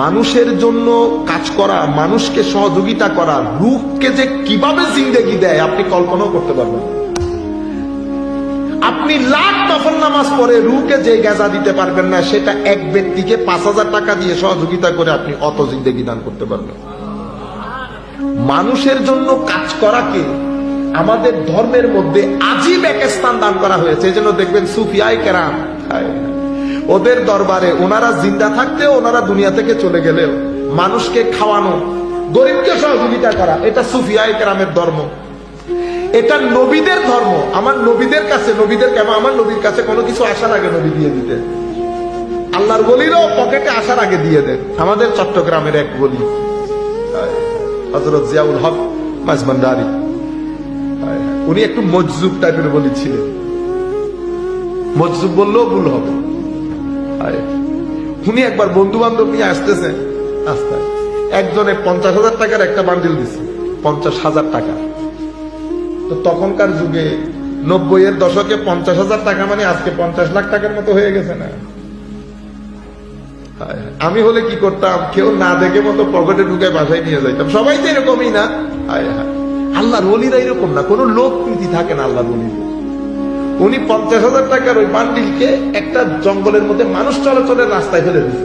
মানুষের জন্য কাজ করা, মানুষকে সহযোগিতা করা, রূপকে যে কীভাবে জিন্দেগি দেয়, আপনি কল্পনাও করতে পারবেন আপনি লাখ নফল নামাজ পড়ে রুকে যে গেজা দিতে পারবেন না, সেটা এক ব্যক্তিকে পাঁচ হাজার টাকা দিয়ে সহযোগিতা করে আপনি অত জিন্দেগি দান করতে পারবেন। মানুষের জন্য কাজ করাকে আমাদের ধর্মের মধ্যে আজীব এক স্থান দান করা হয়েছে। এই জন্য দেখবেন সুফিয়াই কেরাম। ওদের দরবারে ওনারা জিন্দা থাকতেও ওনারা দুনিয়া থেকে চলে গেলেও মানুষকে খাওয়ানো, গরিবকে সহযোগিতা করা, এটা সুফিয়া কেরামের ধর্ম। এটা নবীদের ধর্ম। আমার নবীদের কাছে, নবীদের কেন? আমার নবীর কাছে কোনো কিছু আসার আগে নবী দিয়ে দিতে আল্লাহর বলিরও পকেটে আসার আগে দিয়ে দেন। আমাদের চট্টগ্রামের এক বলি হজরত জিয়াউল হক মাঝবান্ডারি উনি একটু মজজুব টাইপের বলি ছিলেন। মজজুব বললেও ভুল হবে। উনি একবার বন্ধু বান্ধব নিয়ে আসতেছে রাস্তায়। একজনে পঞ্চাশ হাজার টাকার একটা বান্ডিল দিছে, পঞ্চাশ হাজার টাকা। তো তখনকার যুগে নব্বই এর দশকে পঞ্চাশ হাজার টাকা মানে আজকে পঞ্চাশ লাখ টাকার মতো হয়ে গেছে না। আমি হলে কি করতাম? কেউ না দেখে মতো পকেটে ঢুকে বাসায় নিয়ে যাইতাম। সবাই তো এরকমই না? আল্লাহর অলিরা এরকম না। কোনো লোক প্রীতি থাকে না আল্লাহর অলির উনি পঞ্চাশ হাজার টাকার ওই বান্ডিলকে একটা জঙ্গলের মধ্যে মানুষ চলাচলের রাস্তায় ফেলে দিয়েছে।